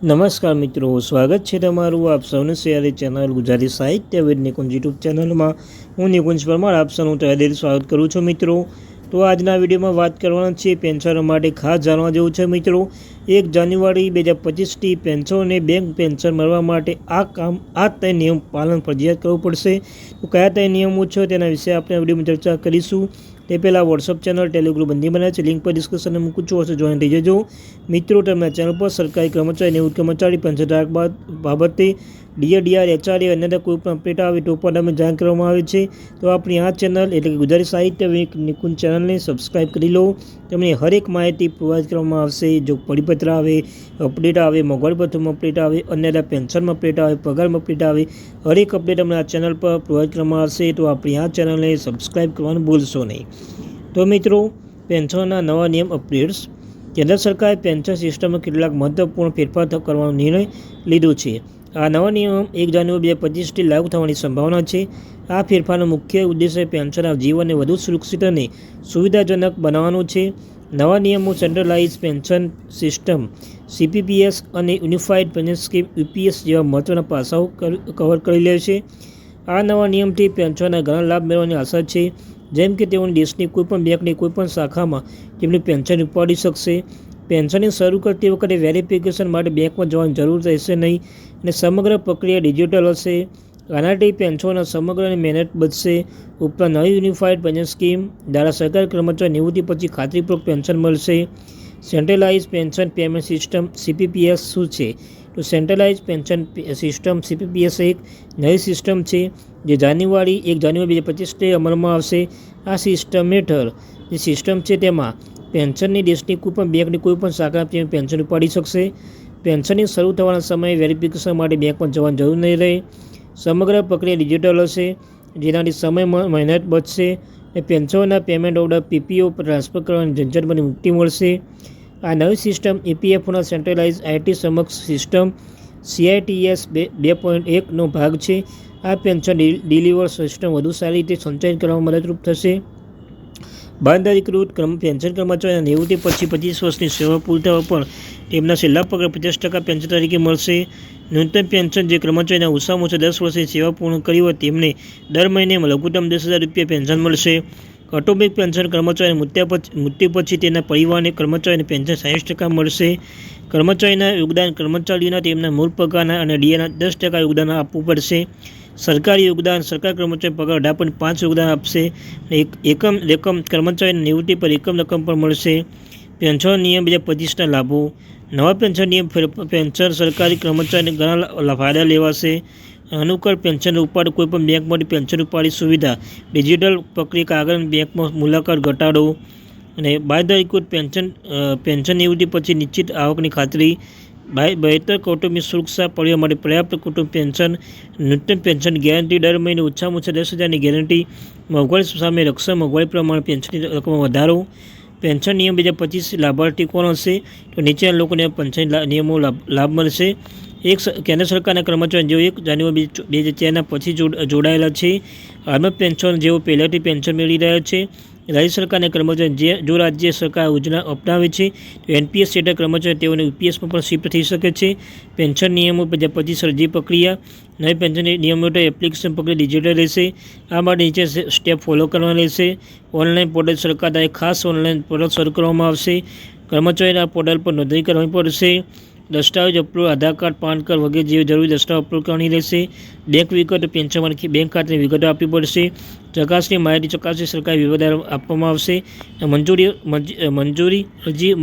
નમસ્કાર મિત્રો, સ્વાગત છે તમારું આપ સૌને સિયારી ચેનલ ગુજરાતી સાહિત્ય વેદ નિકુંજ યુટ્યુબ ચેનલમાં. હું નિકુંજ પરમાર, આપ સૌનું તહેદિલ સ્વાગત કરું છું મિત્રો. તો આજના વિડીયોમાં વાત કરવાના છે પેન્શનો માટે ખાસ જાણવા જેવું છે મિત્રો. એક જાન્યુઆરી બે હજાર પચીસથી પેન્શનોને બેંક પેન્શન મળવા માટે આ કામ, આ તય નિયમ પાલન ફરજિયાત કરવું પડશે. તો કયા તય નિયમો છે તેના વિશે આપણે વિડીયોમાં ચર્ચા કરીશું. તે પહેલાં વોટ્સઅપ ચેનલ ટેલિગ્રુપ બંધી બનાવે છે. લિંક પર ડિસ્કશનને મૂકું છું. હશે જોઈન થઈ જજો. મિત્રો, તમે ચેનલ પર સરકારી કર્મચારી નિવૃત્ત કર્મચારી પેન્શન બાબતે ડીએડીઆર એચઆરએ અન્ય કોઈ પણ અપડેટ આવે તો પણ અમે જાણ કરવામાં આવે છે તો આપણી આ ચેનલ એટલે કે ગુજરાતી સાહિત્ય નિકુંજ ચેનલને સબસ્ક્રાઈબ કરી લો. તમને હરેક માહિતી પ્રોવાઈડ કરવામાં આવશે. જો પરિપત્ર આવે અપડેટ આવે પ્રથમ અપડેટ આવે અન્ય પેન્શનમાં અપડેટ આવે પગારમાં અપડેટ આવે, હરેક અપડેટ અમને આ ચેનલ પર પ્રોવાઈડ કરવામાં આવશે. તો આપણી આ ચેનલને સબસ્ક્રાઈબ કરવાનું ભૂલશો નહીં. તો મિત્રો પેન્શનના નવા નિયમ અપડેટ્સ કેન્દ્ર સરકારે પેન્શન સિસ્ટમમાં કેટલાક મહત્વપૂર્ણ ફેરફાર કરવાનો નિર્ણય લીધો છે. આ નવા નિયમ એક જાન્યુઆરી બે પચીસથી લાગુ થવાની સંભાવના છે. આ ફેરફારનો મુખ્ય ઉદ્દેશ્ય પેન્શનના જીવનને વધુ સુરક્ષિત અને સુવિધાજનક બનાવવાનો છે. નવા નિયમો સેન્ટ્રલાઇઝ પેન્શન સિસ્ટમ સીપીપીએસ અને યુનિફાઈડ પેન્શન સ્કીમ યુપીએસ જેવા મહત્ત્વના પાસાઓ કવર કરી લે છે. આ નવા નિયમથી પેન્શનના ઘણા લાભ મેળવવાની આશા છે. જેમ કે તેઓને દેશની કોઈપણ બેંકની કોઈપણ શાખામાં તેમની પેન્શન ઉપાડી શકશે. પેન્શનની શરૂ કરતી વખતે વેરિફિકેશન માટે બેંકમાં જવાની જરૂર રહેશે નહીં અને સમગ્ર પ્રક્રિયા ડિજિટલ હશે. આનાથી પેન્શનના સમગ્ર મહેનત બચશે. ઉપરાંત નવી યુનિફાઈડ પેન્શન સ્કીમ દ્વારા સરકારી કર્મચારી નિવૃત્તિ પછી ખાતરીપૂર્વક પેન્શન મળશે. Centralise pension payment system CPPS શું છે? તો સેન્ટ્રલાઇઝ પેન્શન સિસ્ટમ સીપીપીએસ એક નવી સિસ્ટમ છે, જે જાન્યુઆરી એક જાન્યુઆરી બે હજાર પચીસથી અમલમાં આવશે. આ સિસ્ટમ હેઠળ જે સિસ્ટમ છે તેમાં પેન્શનની દેશની કોઈપણ બેંકની કોઈપણ શાખા પેન્શન ઉપાડી શકશે. પેન્શનની શરૂ થવાના સમયે વેરિફિકેશન માટે બેંકમાં જવાની જરૂર નહીં રહે. સમગ્ર પ્રક્રિયા ડિજિટલ હશે, જેનાથી સમય મહેનત બચશે અને પેન્શનના પેમેન્ટ ઓર્ડર, પીપીઓ ટ્રાન્સફર કરવાની ઝંઝટમાંથી મુક્તિ મળશે. આ નવી સિસ્ટમ ઈપીએફઓના સેન્ટ્રલાઇઝ આઈટી સમક્ષ સિસ્ટમ સીઆઈટીએસ બે બે પોઈન્ટ એકનો ભાગ છે. આ પેન્શન ડિલિવર સિસ્ટમ વધુ સારી રીતે સંચાલિત કરવામાં મદદરૂપ થશે. બાંધારીકૃત કર્મ પેન્શન કર્મચારીના નિવૃત્તિ પછી પચીસ વર્ષની સેવા પૂરી થવા પણ તેમના છેલ્લા પગાર પચાસ ટકા પેન્શન તરીકે મળશે. ન્યૂનતમ પેન્શન જે કર્મચારીના ઓછામાં ઓછા દસ વર્ષની સેવા પૂર્ણ કરી હોય તેમને દર મહિને લઘુત્તમ દસ હજાર રૂપિયા પેન્શન મળશે. કૌટુંબિક પેન્શન કર્મચારી મૃત્યુ પછી મૃત્યુ પછી તેના પરિવારને કર્મચારીને પેન્શન સાઠ ટકા મળશે. કર્મચારીના યોગદાન કર્મચારીઓના તેમના મૂળ પગારના અને ડીએના દસ ટકા યોગદાન આપવું પડશે. સરકારી યોગદાન, સરકાર કર્મચારી પગાર અઢાર પોઈન્ટ પાંચ યોગદાન આપશે. એક એકમ રકમ કર્મચારીની નિવૃત્તિ પર એકમ રકમ પણ મળશે. પેન્શન નિયમ બે હજાર પચીસના લાભો. નવા પેન્શન નિયમ પેન્શન સરકારી કર્મચારીને ઘણા ફાયદા લેવાશે. અનુકૂળ પેન્શન ઉપાડ કોઈપણ બેંકમાંથી પેન્શન ઉપાડી સુવિધા. ડિજિટલ પ્રક્રિયા કાગળ બેંકમાં મુલાકાત ઘટાડો. અને બાયદારીકૃત પેન્શન પેન્શન નિવૃત્તિ પછી નિશ્ચિત આવકની ખાતરી. બહેતર કૌટુંબિક સુરક્ષા પરિવાર માટે પર્યાપ્ત કુટુંબ પેન્શન, ન્યૂનતમ પેન્શન ગેરંટી દર મહિને ઓછામાં ઓછા દસ હજારની ગેરંટી. મોંઘવારી સામે રક્ષણ, મોંઘવારી પ્રમાણે પેન્શનની રકમમાં વધારો. પેન્શન નિયમ બે હજાર પચીસ લાભાર્થી કોણ હશે? તો નીચેના લોકોને પેન્શન નિયમો લાભ મળશે. એક કેન્દ્ર સરકારના કર્મચારી જેઓ એક જાન્યુઆરી બે હજાર ચારના પછી જોડાયેલા છે. હાલમાં પેન્શન જેઓ પહેલાંથી પેન્શન મેળવી રહ્યા છે. રાજ્ય સરકારના કર્મચારી જે જો રાજ્ય સરકાર યોજના અપનાવે છે, તો એનપીએસ હેઠળ કર્મચારી તેઓને યુપીએસમાં પણ શિફ્ટ થઈ શકે છે. પેન્શન નિયમો પચીસ અરજી પ્રક્રિયા, નવી પેન્શન નિયમો હેઠળ એપ્લિકેશન પ્રક્રિયા ડિજિટલ રહેશે. આ માટે નીચે સ્ટેપ ફોલો કરવા રહેશે. ઓનલાઈન પોર્ટલ સરકાર દ્વારા ખાસ ઓનલાઈન પોર્ટલ શરૂ કરવામાં આવશે. કર્મચારીના પોર્ટલ પર નોંધણી કરવી પડશે. દસ્તાવેજ upload, Aadhaar card, PAN card વગેરે જેવી જરૂરી દસ્તાવેજ અપલોડ કરવાની રહેશે. બેંક વિગતો પેન્શન બેંક ખાતાની વિગતો આપવી પડશે. ચકાસણી માહિતી ચકાસણી સરકારી વિવધ આપવામાં આવશે. મંજૂરી મંજૂરી અરજી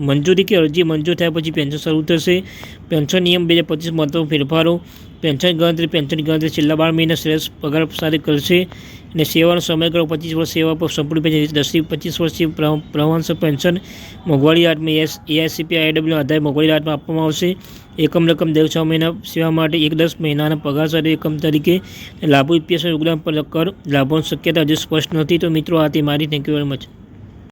મંજૂરી કે અરજી મંજૂર થયા પછી પેન્શન શરૂ થશે. પેન્શન નિયમ બે હજાર પચીસ મહત્વના ફેરફારો. પેન્શન ગણતરી પેન્શન ગણતરી છેલ્લા બાર મહિના શ્રેષ્ઠ પગાર સાથે કરશે. અને સેવાનો સમયગાળો પચીસ વર્ષ સેવા પર સંપૂર્ણ પેન્શન દસથી પચીસ વર્ષથી પ્રવાસ પેન્શન મોંઘવારી હાટમાં એસ એઆઈસીપી આઈડબ્લ્યુ આધારે મોંઘવારી હાટમાં આપવામાં આવશે. એકમ રકમ દર છ મહિના સેવા માટે એક દસ મહિનાના પગાર સાથે એકમ તરીકે લાભો ઈપીએસ યોગદાન પર કર લાભોની શક્યતા હજુ સ્પષ્ટ નથી. તો મિત્રો, આ મારી. Thank you very much